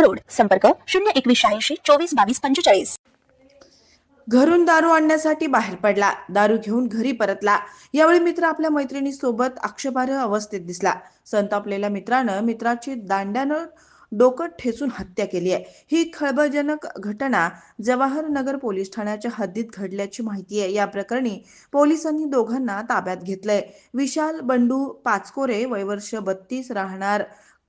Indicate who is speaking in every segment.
Speaker 1: road. संपर्क शून्य एकवीस शहाऐंशी चोवीस बावीस पंचेचाळीस.
Speaker 2: घरून दारू आणण्यासाठी बाहेर पडला. दारू घेऊन घरी परतला. यावेळी मित्र आपल्या मैत्रिणी सोबत आक्षेपार्ह अवस्थेत दिसला. संतापलेल्या मित्रानं मित्राची दांड्यानं डोकं ठेचून हत्या केली आहे. ही खळबळजनक घटना जवाहर नगर पोलीस ठाण्याच्या हद्दीत घडल्याची माहिती आहे. या प्रकरणी पोलिसांनी दोघांना ताब्यात घेतलंय. विशाल बंडू पाचकोरे वयवर्ष बत्तीस राहणार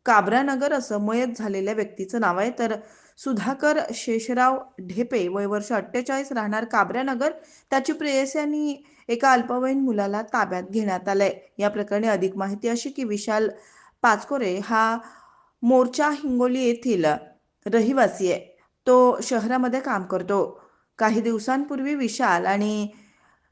Speaker 2: काबरानगर असं मयत झालेल्या व्यक्तीचं नाव आहे. तर सुधाकर शेषराव ढेपे वय वर्ष अठ्ठेचाळीस राहणार काबरानगर. त्याची प्रेयस आणि एका अल्पवयीन मुलाला ताब्यात घेण्यात आलंय. या प्रकरणी अधिक माहिती अशी की विशाल पाचकोरे हा मोर्चा हिंगोली येथील रहिवासी आहे. तो शहरामध्ये काम करतो. काही दिवसांपूर्वी विशाल आणि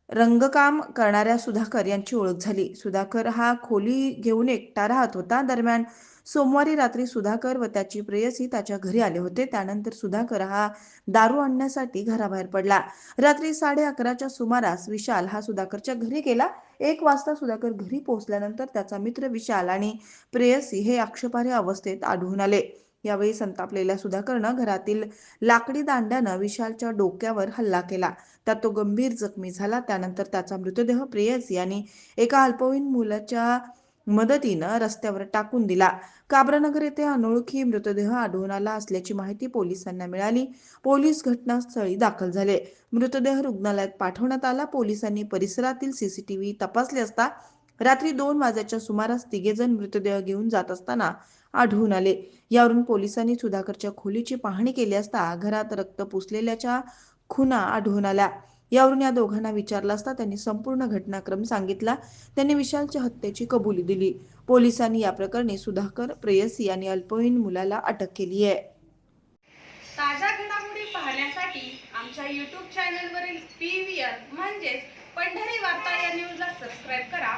Speaker 2: रंगकाम करणाऱ्या सुधाकर यांची ओळख झाली. सुधाकर हा खोली घेऊन एकटा राहत होता. दरम्यान सोमवारी रात्री सुधाकर व त्याची प्रेयसी त्याच्या घरी आले होते. त्यानंतर सुधाकर हा दारू आणण्यासाठी घराबाहेर पडला. रात्री साडे अकराच्या सुमारास विशाल हा सुधाकरच्या घरी गेला. एक वाजता सुधाकर घरी पोहोचल्यानंतर त्याचा मित्र विशाल आणि प्रेयसी हे आक्षेपार्ह अवस्थेत आढळून आले. यावेळी संतापलेल्या सुधाकरनं घरातील लाकडी दांड्यानं विशालच्या डोक्यावर हल्ला केला. त्यात तो गंभीर जखमी झाला. त्यानंतर त्याचा मृतदेह प्रेयस यांनी एका अल्पवयीन मुलाच्या मदतीनं रस्त्यावर टाकून दिला. काब्रानगर येथे अनोळखी मृतदेह आढळून आला असल्याची माहिती पोलिसांना मिळाली. पोलीस घटनास्थळी दाखल झाले. मृतदेह रुग्णालयात पाठवण्यात आला. पोलिसांनी परिसरातील सीसीटीव्ही तपासले असता रात्री दोन वाजेच्या सुमारास तिघेजण मृतदेह घेऊन जात असताना आढळून आले. यावरून पोलिसांनी सुधाकरच्या खोलीची पाहणी केली असता घरात रक्त पुसलेल्याच्या खुना आढळून आल्या. यावरून या दोघांना विचारला असता त्यांनी संपूर्ण घटनाक्रम सांगितला. त्यांनी विशालच्या हत्येची कबुली दिली. पोलिसांनी या प्रकरणी सुधाकर प्रेयसी आणि अल्पवयीन मुलाला अटक केली आहे.
Speaker 3: ताज्या घडामोडी पाहण्यासाठी आमच्या यूट्यूब चॅनलवरील पी व्ही म्हणजेच पंढरी वार्ता या न्यूजला सबस्क्राईब करा.